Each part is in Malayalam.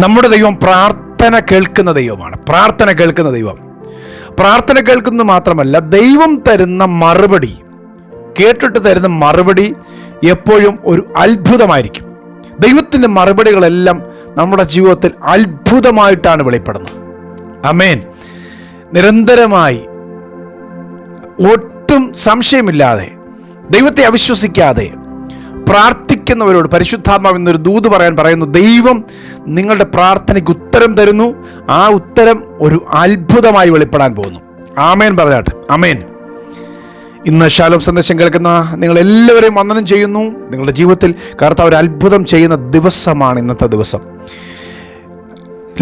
നമ്മുടെ ദൈവം പ്രാർത്ഥന കേൾക്കുന്ന ദൈവമാണ്. പ്രാർത്ഥന കേൾക്കുന്ന ദൈവം. പ്രാർത്ഥന കേൾക്കുന്നത് മാത്രമല്ല ദൈവം തരുന്ന മറുപടി കേട്ടിട്ട് തരുന്ന മറുപടി എപ്പോഴും ഒരു അത്ഭുതമായിരിക്കും. ദൈവത്തിന്റെ മറുപടികളെല്ലാം നമ്മുടെ ജീവിതത്തിൽ അത്ഭുതമായിട്ടാണ് വെളിപ്പെടുന്നത്. അമേൻ നിരന്തരമായി ഒട്ടും സംശയമില്ലാതെ ദൈവത്തെ അവിശ്വസിക്കാതെ പ്രാർത്ഥിക്കുന്നവരോട് പരിശുദ്ധാത്മാവ് എന്നൊരു ദൂത് പറയാൻ പറയുന്നു ദൈവം നിങ്ങളുടെ പ്രാർത്ഥനയ്ക്ക് ഉത്തരം തരുന്നു. ആ ഉത്തരം ഒരു അത്ഭുതമായി വെളിപ്പെടാൻ പോകുന്നു. ആമേൻ പറഞ്ഞാട്ടെ അമേൻ ഇന്ന് ശാലോം സന്ദേശം കേൾക്കുന്ന നിങ്ങൾ എല്ലാവരെയും വന്ദനം ചെയ്യുന്നു. നിങ്ങളുടെ ജീവിതത്തിൽ കർത്താവ് ഒരു അത്ഭുതം ചെയ്യുന്ന ദിവസമാണ് ഇന്നത്തെ ദിവസം.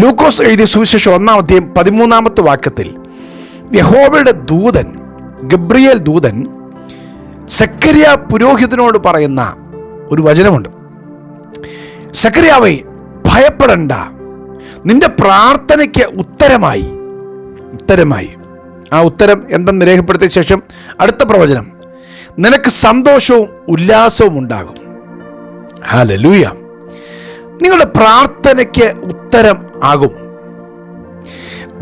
ലൂക്കോസ് എഴുതിയ സുവിശേഷം ഒന്നാം പതിമൂന്നാമത്തെ വാക്യത്തിൽ യഹോബയുടെ ദൂതൻ ഗബ്രിയേൽ ദൂതൻ സക്കരിയ പുരോഹിതനോട് പറയുന്ന ഒരു വചനമുണ്ട്. സക്കരിയാവേ ഭയപ്പെടണ്ട. നിന്റെ പ്രാർത്ഥനയ്ക്ക് ഉത്തരമായി. ഉത്തരമായി. ആ ഉത്തരം എന്തെന്ന് രേഖപ്പെടുത്തിയ ശേഷം അടുത്ത പ്രവചനം. നിനക്ക് സന്തോഷവും ഉല്ലാസവും ഉണ്ടാകും. ഹാലലൂയ നിങ്ങളുടെ പ്രാർത്ഥനയ്ക്ക് ഉത്തരം ആകും.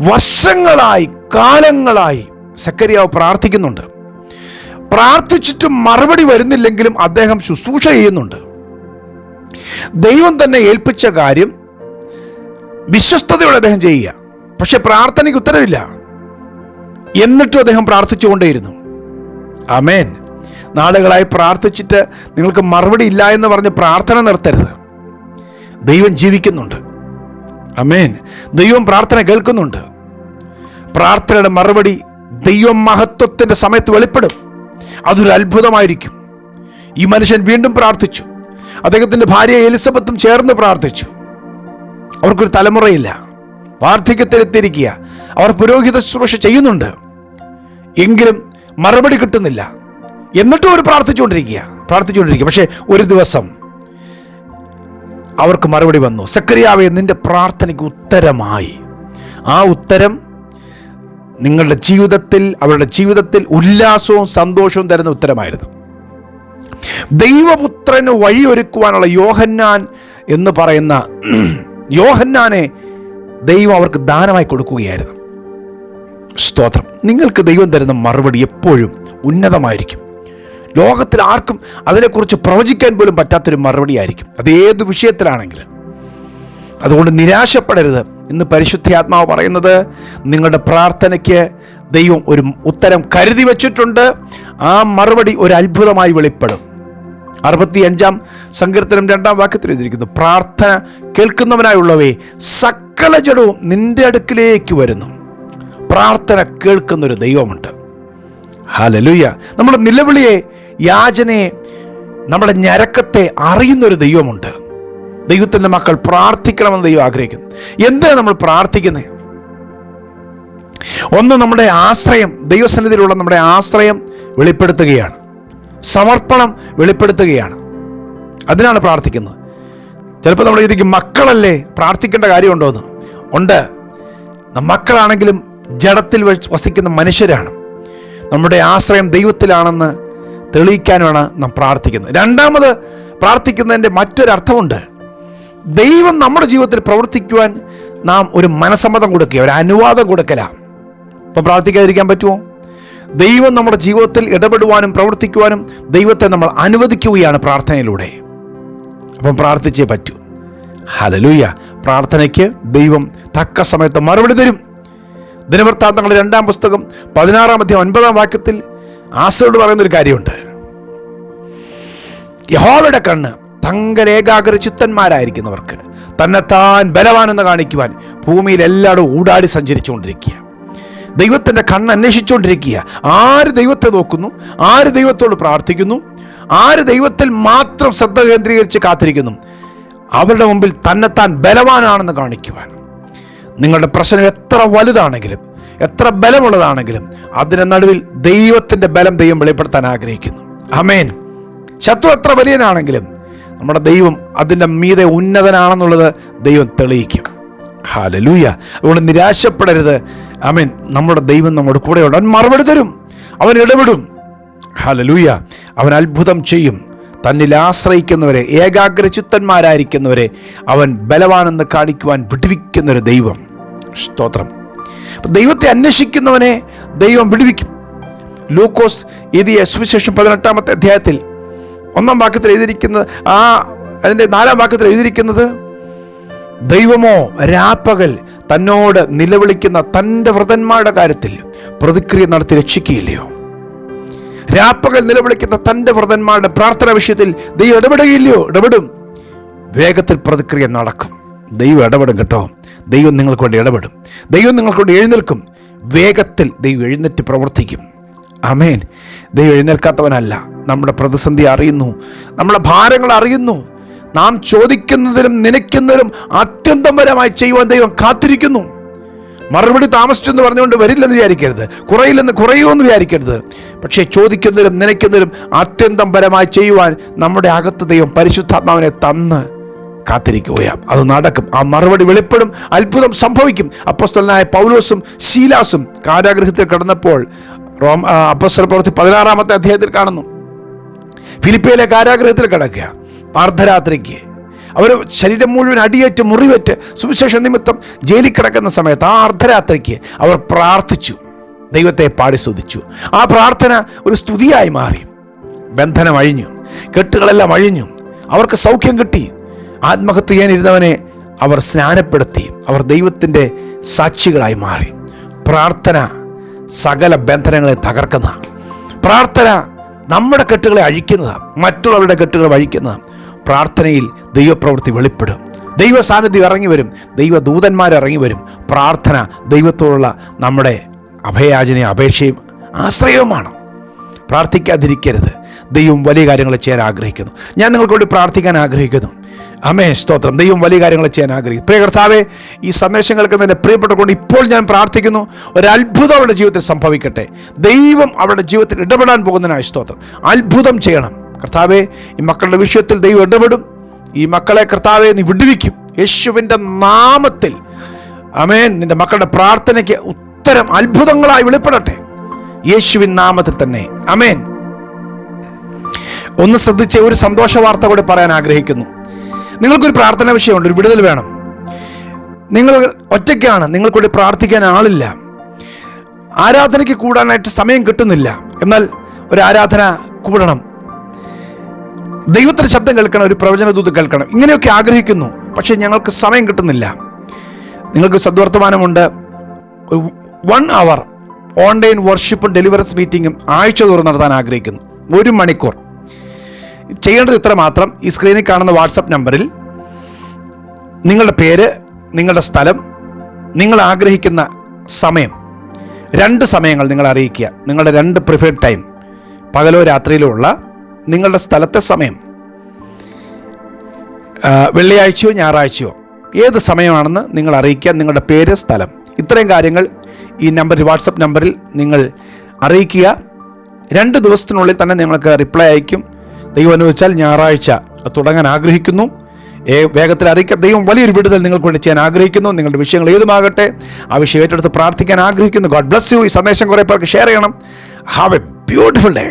വർഷങ്ങളായി കാലങ്ങളായി സക്കരിയാവ് പ്രാർത്ഥിക്കുന്നുണ്ട്. പ്രാർത്ഥിച്ചിട്ടും മറുപടി വരുന്നില്ലെങ്കിലും അദ്ദേഹം ശുശ്രൂഷ ചെയ്യുന്നുണ്ട്. ദൈവം തന്നെ ഏൽപ്പിച്ച കാര്യം വിശ്വസ്തയോടെ അദ്ദേഹം ചെയ്യുക. പക്ഷെ പ്രാർത്ഥനയ്ക്ക് ഉത്തരവില്ല. എന്നിട്ടും അദ്ദേഹം പ്രാർത്ഥിച്ചുകൊണ്ടേയിരുന്നു. അമേൻ നാളുകളായി പ്രാർത്ഥിച്ചിട്ട് നിങ്ങൾക്ക് മറുപടി ഇല്ല എന്ന് പറഞ്ഞ് പ്രാർത്ഥന നിർത്തരുത്. ദൈവം ജീവിക്കുന്നുണ്ട്. അമേൻ ദൈവം പ്രാർത്ഥന കേൾക്കുന്നുണ്ട്. പ്രാർത്ഥനയുടെ മറുപടി ദൈവം മഹത്വത്തിന്റെ സമയത്ത് വെളിപ്പെടും. അതൊരു അത്ഭുതമായിരിക്കും. ഈ മനുഷ്യൻ വീണ്ടും പ്രാർത്ഥിച്ചു. അദ്ദേഹത്തിന്റെ ഭാര്യ എലിസബത്തും ചേർന്ന് പ്രാർത്ഥിച്ചു. അവർക്കൊരു തലമുറയില്ല. വാർദ്ധക്യത്തിലെത്തിയിരിക്കുക അവർ പുരോഹിത ശുശ്രൂഷ ചെയ്യുന്നുണ്ട്. എങ്കിലും മറുപടി കിട്ടുന്നില്ല. എന്നിട്ടും അവർ പ്രാർത്ഥിച്ചുകൊണ്ടിരിക്കുക. പ്രാർത്ഥിച്ചുകൊണ്ടിരിക്കുക. പക്ഷേ ഒരു ദിവസം അവർക്ക് മറുപടി വന്നു. സക്രിയാവെ നിന്റെ പ്രാർത്ഥനയ്ക്ക് ഉത്തരമായി. ആ ഉത്തരം നിങ്ങളുടെ ജീവിതത്തിൽ അവരുടെ ജീവിതത്തിൽ ഉല്ലാസവും സന്തോഷവും തരുന്ന ഉത്തരമായിരുന്നു. ദൈവപുത്രന് വഴിയൊരുക്കുവാനുള്ള യോഹന്നാൻ എന്ന് പറയുന്ന യോഹന്നാനെ ദൈവം അവർക്ക് ദാനമായി കൊടുക്കുകയായിരുന്നു. സ്തോത്രം. നിങ്ങൾക്ക് ദൈവം തരുന്ന മറുപടി എപ്പോഴും ഉന്നതമായിരിക്കും. ലോകത്തിൽ ആർക്കും അതിനെക്കുറിച്ച് പ്രവചിക്കാൻ പോലും പറ്റാത്തൊരു മറുപടി ആയിരിക്കും അത് ഏത് വിഷയത്തിലാണെങ്കിലും. അതുകൊണ്ട് നിരാശപ്പെടരുത് ഇന്ന് പരിശുദ്ധാത്മാവ് പറയുന്നത് നിങ്ങളുടെ പ്രാർത്ഥനയ്ക്ക് ദൈവം ഒരു ഉത്തരം കരുതി വച്ചിട്ടുണ്ട്. ആ മറുപടി ഒരു അത്ഭുതമായി വെളിപ്പെടും. അറുപത്തി അഞ്ചാം സങ്കീർത്തനം രണ്ടാം വാക്യത്തിൽ എഴുതിയിരിക്കുന്നു പ്രാർത്ഥന കേൾക്കുന്നവനായുള്ളവേ സകല ജഡവും നിന്റെ അടുക്കിലേക്ക് വരുന്നു. പ്രാർത്ഥന കേൾക്കുന്നൊരു ദൈവമുണ്ട്. ഹാലലുയ്യ നമ്മുടെ നിലവിളിയെ യാചനയെ നമ്മുടെ ഞരക്കത്തെ അറിയുന്നൊരു ദൈവമുണ്ട്. ദൈവത്തിന്റെ മക്കൾ പ്രാർത്ഥിക്കണമെന്ന് ദൈവം ആഗ്രഹിക്കുന്നു. എന്തിനാണ് നമ്മൾ പ്രാർത്ഥിക്കുന്നത് ഒന്ന് നമ്മുടെ ആശ്രയം ദൈവസന്നിധിയിലുള്ള നമ്മുടെ ആശ്രയം വെളിപ്പെടുത്തുകയാണ്. സമർപ്പണം വെളിപ്പെടുത്തുകയാണ്. അതിനാണ് പ്രാർത്ഥിക്കുന്നത്. ചിലപ്പോൾ നമ്മൾ ചോദിക്കും മക്കളല്ലേ പ്രാർത്ഥിക്കേണ്ട കാര്യമുണ്ടോ എന്ന്. ഉണ്ട്. മക്കളാണെങ്കിലും ജഡത്തിൽ വസിക്കുന്ന മനുഷ്യരാണ്. നമ്മുടെ ആശ്രയം ദൈവത്തിലാണെന്ന് തെളിയിക്കാനാണ് നാം പ്രാർത്ഥിക്കുന്നത്. രണ്ടാമത് പ്രാർത്ഥിക്കുന്നതിന്റെ മറ്റൊരർത്ഥമുണ്ട്. ദൈവം നമ്മുടെ ജീവിതത്തിൽ പ്രവർത്തിക്കുവാൻ നാം ഒരു മനസമ്മതം കൊടുക്കുക ഒരു അനുവാദം കൊടുക്കല. അപ്പം പ്രാർത്ഥിക്കാതിരിക്കാൻ പറ്റുമോ? ദൈവം നമ്മുടെ ജീവിതത്തിൽ ഇടപെടുവാനും പ്രവർത്തിക്കുവാനും ദൈവത്തെ നമ്മൾ അനുവദിക്കുകയാണ് പ്രാർത്ഥനയിലൂടെ. അപ്പം പ്രാർത്ഥിച്ചേ പറ്റൂ. ഹലലൂയ പ്രാർത്ഥനയ്ക്ക് ദൈവം തക്ക സമയത്ത് മറുപടി തരും. ദിനവൃത്താന്തങ്ങളുടെ രണ്ടാം പുസ്തകം പതിനാറാം അധ്യായം ഒൻപതാം വാക്യത്തിൽ ആസയോട് പറയുന്നൊരു കാര്യമുണ്ട്. യഹോവയുടെ കണ്ണ് തങ്കരേകാഗ്ര ചിത്തന്മാരായിരിക്കുന്നവർക്ക് തന്നെത്താൻ ബലവാനെന്ന് കാണിക്കുവാൻ ഭൂമിയിൽ ഊടാടി സഞ്ചരിച്ചുകൊണ്ടിരിക്കുക. ദൈവത്തിന്റെ കണ്ണ് അന്വേഷിച്ചുകൊണ്ടിരിക്കുക. ആര് ദൈവത്തെ നോക്കുന്നു? ആര് ദൈവത്തോട് പ്രാർത്ഥിക്കുന്നു? ആര് ദൈവത്തിൽ മാത്രം ശ്രദ്ധ കേന്ദ്രീകരിച്ച് കാത്തിരിക്കുന്നു? അവരുടെ മുമ്പിൽ തന്നെത്താൻ ബലവാനാണെന്ന് കാണിക്കുവാൻ. നിങ്ങളുടെ പ്രശ്നം എത്ര വലുതാണെങ്കിലും എത്ര ബലമുള്ളതാണെങ്കിലും അതിന് നടുവിൽ ദൈവത്തിന്റെ ബലം ദൈവം വെളിപ്പെടുത്താൻ ആഗ്രഹിക്കുന്നു. അമേൻ ശത്രു എത്ര വലിയനാണെങ്കിലും നമ്മുടെ ദൈവം അതിന്റെ മീതെ ഉന്നതനാണെന്നുള്ളത് ദൈവം തെളിയിക്കും. ഹാലലൂയ അതുകൊണ്ട് നിരാശപ്പെടരുത്. അമേൻ നമ്മുടെ ദൈവം നമ്മുടെ കൂടെയുണ്ട്. അവൻ മറുപടി തരും. അവൻ ഇടപെടും. ഹാലലൂയ അവൻ അത്ഭുതം ചെയ്യും. തന്നിൽ ആശ്രയിക്കുന്നവരെ ഏകാഗ്രചിത്തന്മാരായിരിക്കുന്നവരെ അവൻ ബലവാനെന്ന് കാണിക്കുവാൻ വിടുവിക്കുന്ന ഒരു ദൈവം. സ്തോത്രം. ദൈവത്തെ അന്വേഷിക്കുന്നവനെ ദൈവം വിടുവിക്കും. ലൂക്കോസ് എഴുതിയ സുവിശേഷം പതിനെട്ടാമത്തെ അധ്യായത്തിൽ ഒന്നാം വാക്യത്തിൽ എഴുതിയിരിക്കുന്നത് ആ അതിന്റെ നാലാം വാക്യത്തിൽ എഴുതിയിരിക്കുന്നത് ദൈവമോ രാപ്പകൽ തന്നോട് നിലവിളിക്കുന്ന തന്റെ വ്രതന്മാരുടെ കാര്യത്തിൽ പ്രതിക്രിയ നടത്തി രക്ഷിക്കുകയില്ലയോ? രാപ്പകൽ നിലവിളിക്കുന്ന തന്റെ വ്രതന്മാരുടെ പ്രാർത്ഥന വിഷയത്തിൽ ദൈവം ഇടപെടുകയില്ലയോ? ഇടപെടും. വേഗത്തിൽ പ്രതിക്രിയ നടക്കും. ദൈവം ഇടപെടും കേട്ടോ. ദൈവം നിങ്ങൾക്ക് വേണ്ടി ഇടപെടും. ദൈവം നിങ്ങൾക്ക് വേണ്ടി എഴുന്നേൽക്കും. വേഗത്തിൽ ദൈവം എഴുന്നേറ്റ് പ്രവർത്തിക്കും. അമേൻ ദൈവം എഴുന്നേൽക്കാത്തവനല്ല. നമ്മുടെ പ്രതിസന്ധി അറിയുന്നു. നമ്മുടെ ഭാരങ്ങൾ അറിയുന്നു. നാം ചോദിക്കുന്നതിലും നനയ്ക്കുന്നതിലും അത്യന്തപരമായി ചെയ്യുവാൻ ദൈവം കാത്തിരിക്കുന്നു. മറുപടി താമസിച്ചെന്ന് പറഞ്ഞുകൊണ്ട് വരില്ലെന്ന് വിചാരിക്കരുത്. കുറയില്ലെന്ന് കുറയുമെന്ന് വിചാരിക്കരുത്. പക്ഷേ ചോദിക്കുന്നതിലും നനയ്ക്കുന്നതിലും അത്യന്തം പരമായി ചെയ്യുവാൻ നമ്മുടെ അകത്ത് ദൈവം പരിശുദ്ധാത്മാവിനെ തന്ന് കാത്തിരിക്കുകയാണ്. അത് നടക്കും. ആ മറുപടി വെളിപ്പെടും. അത്ഭുതം സംഭവിക്കും. അപ്പസ്തലനായ പൗലോസും ശീലാസും കാരാഗ്രഹത്തിൽ കിടന്നപ്പോൾ റോം അപ്പസ്വര പ്രവൃത്തി പതിനാറാമത്തെ അധ്യായത്തിൽ കാണുന്നു. ഫിലിപ്പയിലെ കാരാഗ്രഹത്തിൽ കിടക്കുക. അർദ്ധരാത്രിക്ക് അവർ ശരീരം മുഴുവൻ അടിയേറ്റ് മുറിവേറ്റ് സുവിശേഷ നിമിത്തം ജയിലിൽ കിടക്കുന്ന സമയത്ത് ആ അർദ്ധരാത്രിക്ക് അവർ പ്രാർത്ഥിച്ചു. ദൈവത്തെ പാടി സ്തുതിച്ചു ആ പ്രാർത്ഥന ഒരു സ്തുതിയായി മാറി. ബന്ധനം അഴിഞ്ഞു. കെട്ടുകളെല്ലാം അഴിഞ്ഞു. അവർക്ക് സൗഖ്യം കിട്ടി. ആത്മഹത്യ ചെയ്യാനിരുന്നവനെ അവർ സ്നാനപ്പെടുത്തി. അവർ ദൈവത്തിന്റെ സാക്ഷികളായി മാറി. പ്രാർത്ഥന സകല ബന്ധനങ്ങളെ തകർക്കുന്നതാണ്. പ്രാർത്ഥന നമ്മുടെ കെട്ടുകളെ അഴിക്കുന്നതാണ്. മറ്റുള്ളവരുടെ കെട്ടുകൾ അഴിക്കുന്നതാണ് പ്രാർത്ഥനയിൽ ദൈവപ്രവൃത്തി വെളിപ്പെടും. ദൈവ സാന്നിധ്യം ഇറങ്ങി വരും. ദൈവദൂതന്മാർ ഇറങ്ങി വരും. പ്രാർത്ഥന ദൈവത്തോടുള്ള നമ്മുടെ അഭയാചനയും അപേക്ഷയും ആശ്രയവുമാണ്. പ്രാർത്ഥിക്കാതിരിക്കരുത്. ദൈവം വലിയ കാര്യങ്ങൾ ചെയ്യാൻ ആഗ്രഹിക്കുന്നു. ഞാൻ നിങ്ങൾക്ക് വേണ്ടി പ്രാർത്ഥിക്കാൻ ആഗ്രഹിക്കുന്നു. അമേ സ്തോത്രം. ദൈവം വലിയ കാര്യങ്ങൾ ചെയ്യാൻ ആഗ്രഹിക്കും പ്രിയ കർത്താവേ ഈ സന്ദേശങ്ങൾക്ക് തന്നെ പ്രിയപ്പെട്ടുകൊണ്ട് ഇപ്പോൾ ഞാൻ പ്രാർത്ഥിക്കുന്നു ഒരു അത്ഭുതം അവരുടെ ജീവിതത്തിൽ സംഭവിക്കട്ടെ. ദൈവം അവരുടെ ജീവിതത്തിൽ ഇടപെടാൻ പോകുന്നതിനായി സ്തോത്രം. അത്ഭുതം ചെയ്യണം. കർത്താവെ ഈ മക്കളുടെ വിഷയത്തിൽ ദൈവം ഇടപെടും. ഈ മക്കളെ കർത്താവെ നീ വിടുവിക്കും. യേശുവിന്റെ നാമത്തിൽ. അമേൻ നിന്റെ മക്കളുടെ പ്രാർത്ഥനയ്ക്ക് ഉത്തരം അത്ഭുതങ്ങളായി വെളിപ്പെടട്ടെ. യേശുവിൻ നാമത്തിൽ തന്നെ. അമേൻ ഒന്ന് ശ്രദ്ധിച്ച് ഒരു സന്തോഷ വാർത്ത കൂടി പറയാൻ ആഗ്രഹിക്കുന്നു. നിങ്ങൾക്കൊരു പ്രാർത്ഥന വിഷയമുണ്ട് ഒരു വിടുതൽ വേണം. നിങ്ങൾ ഒറ്റയ്ക്കാണ് നിങ്ങൾക്കൂടി പ്രാർത്ഥിക്കാൻ ആളില്ല. ആരാധനയ്ക്ക് കൂടാനായിട്ട് സമയം കിട്ടുന്നില്ല. എന്നാൽ ഒരു ആരാധന കൂടണം. ദൈവത്തിന്റെ ശബ്ദം കേൾക്കണം ഒരു പ്രവചന ദൂത് കേൾക്കണം. ഇങ്ങനെയൊക്കെ ആഗ്രഹിക്കുന്നു പക്ഷേ ഞങ്ങൾക്ക് സമയം കിട്ടുന്നില്ല. നിങ്ങൾക്ക് സദ്വർത്തമാനമുണ്ട്. വൺ അവർ ഓൺലൈൻ വർഷിപ്പും ഡെലിവറൻസ് മീറ്റിങ്ങും ആഴ്ച തോറും നടത്താൻ ആഗ്രഹിക്കുന്നു. ഒരു മണിക്കൂർ. ചെയ്യേണ്ടത് ഇത്ര മാത്രം. ഈ സ്ക്രീനിൽ കാണുന്ന വാട്സപ്പ് നമ്പറിൽ നിങ്ങളുടെ പേര് നിങ്ങളുടെ സ്ഥലം നിങ്ങൾ ആഗ്രഹിക്കുന്ന സമയം. രണ്ട് സമയങ്ങൾ നിങ്ങൾ അറിയിക്കുക. നിങ്ങളുടെ രണ്ട് പ്രിഫേർഡ് ടൈം പകലോ രാത്രിയിലോ ഉള്ള നിങ്ങളുടെ സ്ഥലത്തെ സമയം. വെള്ളിയാഴ്ചയോ ഞായറാഴ്ചയോ ഏത് സമയമാണെന്ന് നിങ്ങൾ അറിയിക്കുക. നിങ്ങളുടെ പേര് സ്ഥലം. ഇത്രയും കാര്യങ്ങൾ ഈ നമ്പർ വാട്സപ്പ് നമ്പറിൽ നിങ്ങൾ അറിയിക്കുക. രണ്ട് ദിവസത്തിനുള്ളിൽ തന്നെ നിങ്ങൾക്ക് റിപ്ലൈ അയക്കും. ദൈവം അനുവദിച്ചാൽ ഞായറാഴ്ച തുടങ്ങാൻ ആഗ്രഹിക്കുന്നു. ഏ വേഗത്തിൽ അറിയിക്കാം ദൈവം വലിയൊരു വിടുതൽ നിങ്ങൾക്ക് വേണ്ടി ചെയ്യാൻ ആഗ്രഹിക്കുന്നു. നിങ്ങളുടെ വിഷയങ്ങൾ ഏതുമാകട്ടെ ആ വിഷയം ഏറ്റെടുത്ത് പ്രാർത്ഥിക്കാൻ ആഗ്രഹിക്കുന്നു. ഗോഡ് ബ്ലസ് യു ഈ സന്ദേശം കുറേ പേർക്ക് ഷെയർ ചെയ്യണം. Have A beautiful day